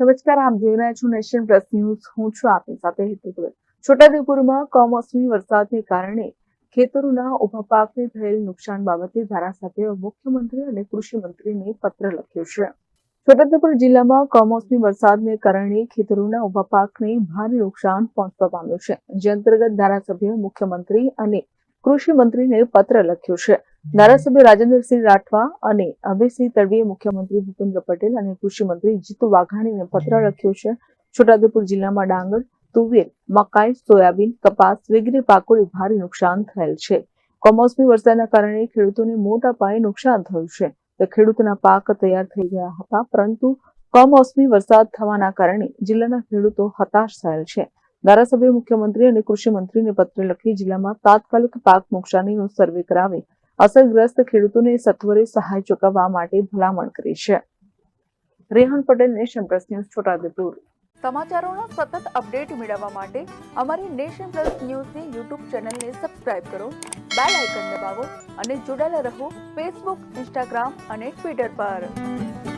નમસ્કાર આપ જોઈ રહ્યા છો નેશન પ્લસ ન્યૂઝ. હું છું આપની સાથે હેતુ છોટાઉદેપુરમાં કમોસમી વરસાદને કારણે ખેતરોના ઊભા પાકને થયેલ નુકસાન બાબતે ધારાસભ્ય મુખ્યમંત્રી અને કૃષિ મંત્રીને પત્ર લખ્યો છે. છોટાઉદેપુર જિલ્લામાં કમોસમી વરસાદને કારણે ખેતરોના ઊભા પાકને ભારે નુકસાન પહોંચવા પામ્યું છે. જે અંતર્ગત ધારાસભ્ય, મુખ્યમંત્રી અને કૃષિ મંત્રીને પત્ર લખ્યો છે. ધારાસભ્ય રાજેન્દ્રસિંહ રાઠવા અને અભયસિંહ તડવીએ મુખ્યમંત્રી ભૂપેન્દ્ર પટેલ અને કૃષિમંત્રી જીતુ વાઘાણીને પત્ર લખ્યો છે. છોટાઉદેપુર જિલ્લામાં ડાંગર તુવેર મકાઈ સોયાબીન કપાસ વગેરે પાકોને ભારે નુકસાન થયેલ છે. કમોસમી વરસાદના કારણે ખેડૂતોને મોટા પાયે નુકસાન થયું છે. તો ખેડૂતોના પાક તૈયાર થઈ ગયા હતા પરંતુ કમોસમી વરસાદ થવાના કારણે જિલ્લાના ખેડૂતો હતાશ થયેલ છે. ધારાસભ્ય મુખ્યમંત્રી અને કૃષિ મંત્રીને પત્ર લખી જિલ્લામાં તાત્કાલિક પાક નુકસાનીનો સર્વે કરાવી અસરગ્રસ્ત ખેડૂતોને સત્વરે સહાય ચૂકવવા માટે ભલામણ કરી છે. Rehan Patel, nation plus news, Chhotaudepur. સમાચારોના સતત અપડેટ મેળવવા માટે અમારી નેશન પ્લસ ન્યૂઝની યુટ્યુબ ચેનલને સબસ્ક્રાઇબ કરો, બેલ આઇકન દબાવો અને જોડાયેલા રહો ફેસબુક, ઇન્સ્ટાગ્રામ અને ટ્વિટર પર.